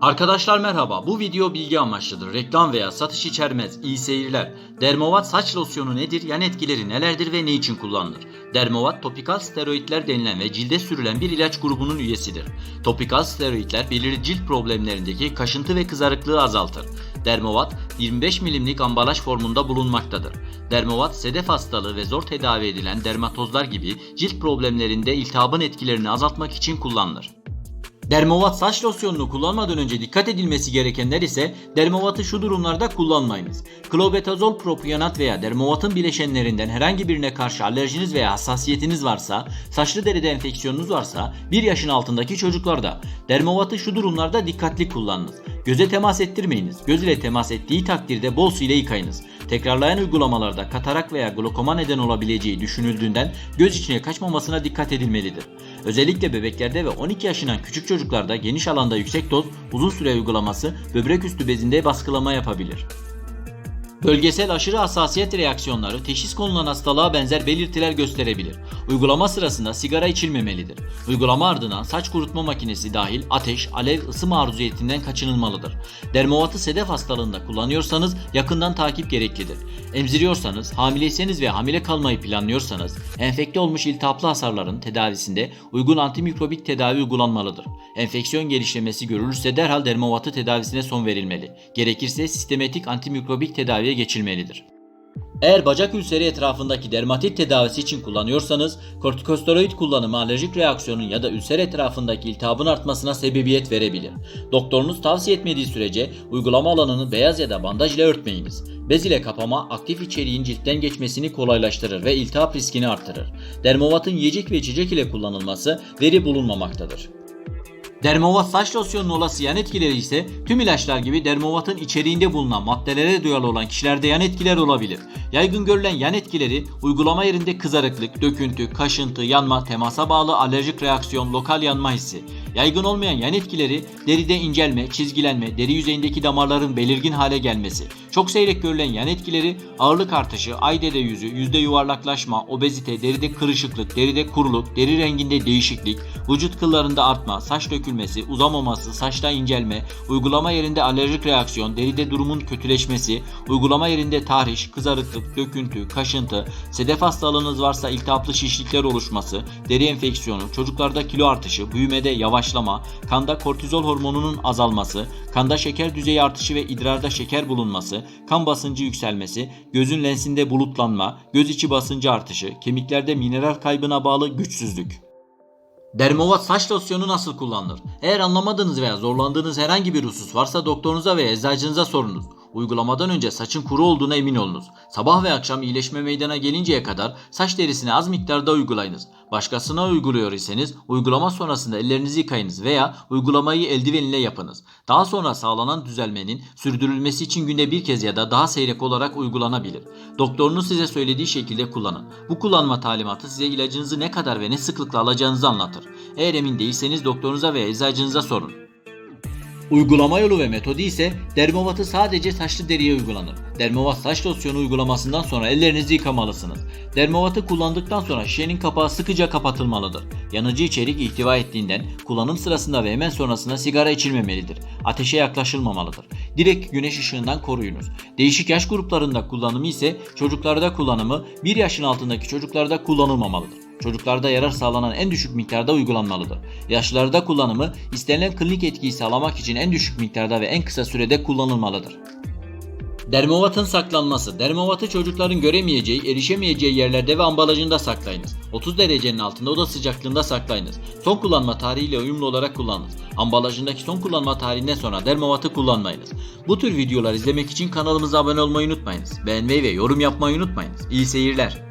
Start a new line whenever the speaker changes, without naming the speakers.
Arkadaşlar merhaba. Bu video bilgi amaçlıdır. Reklam veya satış içermez. İyi seyirler. Dermovat saç losyonu nedir? Yan etkileri nelerdir ve ne için kullanılır? Dermovat topikal steroidler denilen ve cilde sürülen bir ilaç grubunun üyesidir. Topikal steroidler belirli cilt problemlerindeki kaşıntı ve kızarıklığı azaltır. Dermovat 25 milimlik ambalaj formunda bulunmaktadır. Dermovat sedef hastalığı ve zor tedavi edilen dermatozlar gibi cilt problemlerinde iltihabın etkilerini azaltmak için kullanılır. Dermovat saç losyonunu kullanmadan önce dikkat edilmesi gerekenler ise Dermovat'ı şu durumlarda kullanmayınız. Klobetazol propionat veya Dermovat'ın bileşenlerinden herhangi birine karşı alerjiniz veya hassasiyetiniz varsa, saçlı deride enfeksiyonunuz varsa 1 yaşın altındaki çocuklarda Dermovat'ı şu durumlarda dikkatli kullanınız. Göze temas ettirmeyiniz. Göz ile temas ettiği takdirde bol su ile yıkayınız. Tekrarlayan uygulamalarda katarak veya glokoma neden olabileceği düşünüldüğünden göz içine kaçmamasına dikkat edilmelidir. Özellikle bebeklerde ve 12 yaşından küçük çocuklarda geniş alanda yüksek doz uzun süre uygulaması böbrek üstü bezinde baskılama yapabilir. Bölgesel aşırı hassasiyet reaksiyonları teşhis konulan hastalığa benzer belirtiler gösterebilir. Uygulama sırasında sigara içilmemelidir. Uygulama ardından saç kurutma makinesi dahil ateş, alev, ısı maruziyetinden kaçınılmalıdır. Dermovatı sedef hastalığında kullanıyorsanız yakından takip gereklidir. Emziriyorsanız, hamileyseniz ve hamile kalmayı planlıyorsanız, enfekte olmuş iltihaplı hasarların tedavisinde uygun antimikrobik tedavi uygulanmalıdır. Enfeksiyon gelişmesi görülürse derhal dermovatı tedavisine son verilmeli. Gerekirse sistematik antimikrobik tedaviye geçilmelidir. Eğer bacak ülseri etrafındaki dermatit tedavisi için kullanıyorsanız, kortikosteroid kullanımı alerjik reaksiyonun ya da ülser etrafındaki iltihabın artmasına sebebiyet verebilir. Doktorunuz tavsiye etmediği sürece uygulama alanını beyaz ya da bandaj ile örtmeyiniz. Bez ile kapama aktif içeriğin ciltten geçmesini kolaylaştırır ve iltihap riskini artırır. Dermovatın yiyecek ve içecek ile kullanılması veri bulunmamaktadır. Dermovat saç losyonunun olası yan etkileri ise tüm ilaçlar gibi Dermovat'ın içeriğinde bulunan maddelere duyarlı olan kişilerde yan etkiler olabilir. Yaygın görülen yan etkileri uygulama yerinde kızarıklık, döküntü, kaşıntı, yanma, temasa bağlı alerjik reaksiyon, lokal yanma hissi. Yaygın olmayan yan etkileri deride incelme, çizgilenme, deri yüzeyindeki damarların belirgin hale gelmesi. Çok seyrek görülen yan etkileri ağırlık artışı, ay dede yüzü, yüzde yuvarlaklaşma, obezite, deride kırışıklık, deride kuruluk, deri renginde değişiklik, vücut kıllarında artma, saç dökülmesi, uzamaması, saçta incelme, uygulama yerinde alerjik reaksiyon, deride durumun kötüleşmesi, uygulama yerinde tahriş, kızarıklık, döküntü, kaşıntı, sedef hastalığınız varsa iltihaplı şişlikler oluşması, deri enfeksiyonu, çocuklarda kilo artışı, büyümede yavaşlama, kanda kortizol hormonunun azalması, kanda şeker düzeyi artışı ve idrarda şeker bulunması, kan basıncı yükselmesi, gözün lensinde bulutlanma, göz içi basıncı artışı, kemiklerde mineral kaybına bağlı güçsüzlük. Dermovat saç losyonu nasıl kullanılır? Eğer anlamadığınız veya zorlandığınız herhangi bir husus varsa doktorunuza veya eczacınıza sorunuz. Uygulamadan önce saçın kuru olduğuna emin olunuz. Sabah ve akşam iyileşme meydana gelinceye kadar saç derisine az miktarda uygulayınız. Başkasına uyguluyor iseniz uygulama sonrasında ellerinizi yıkayınız veya uygulamayı eldivenle yapınız. Daha sonra sağlanan düzelmenin sürdürülmesi için günde bir kez ya da daha seyrek olarak uygulanabilir. Doktorunuz size söylediği şekilde kullanın. Bu kullanma talimatı size ilacınızı ne kadar ve ne sıklıkla alacağınızı anlatır. Eğer emin değilseniz doktorunuza veya eczacınıza sorun. Uygulama yolu ve metodu ise Dermovat'ı sadece saçlı deriye uygulanır. Dermovat saç losyonu uygulamasından sonra ellerinizi yıkamalısınız. Dermovat'ı kullandıktan sonra şişenin kapağı sıkıca kapatılmalıdır. Yanıcı içerik ihtiva ettiğinden kullanım sırasında ve hemen sonrasında sigara içilmemelidir. Ateşe yaklaşılmamalıdır. Direkt güneş ışığından koruyunuz. Değişik yaş gruplarında kullanımı ise çocuklarda kullanımı 1 yaşın altındaki çocuklarda kullanılmamalıdır. Çocuklarda yarar sağlanan en düşük miktarda uygulanmalıdır. Yaşlılarda kullanımı istenilen klinik etkiyi sağlamak için en düşük miktarda ve en kısa sürede kullanılmalıdır. Dermovatın saklanması. Dermovatı çocukların göremeyeceği, erişemeyeceği yerlerde ve ambalajında saklayınız. 30 derecenin altında oda sıcaklığında saklayınız. Son kullanma tarihiyle uyumlu olarak kullanınız. Ambalajındaki son kullanma tarihinden sonra Dermovat'ı kullanmayınız. Bu tür videolar izlemek için kanalımıza abone olmayı unutmayınız. Beğenmeyi ve yorum yapmayı unutmayınız. İyi seyirler.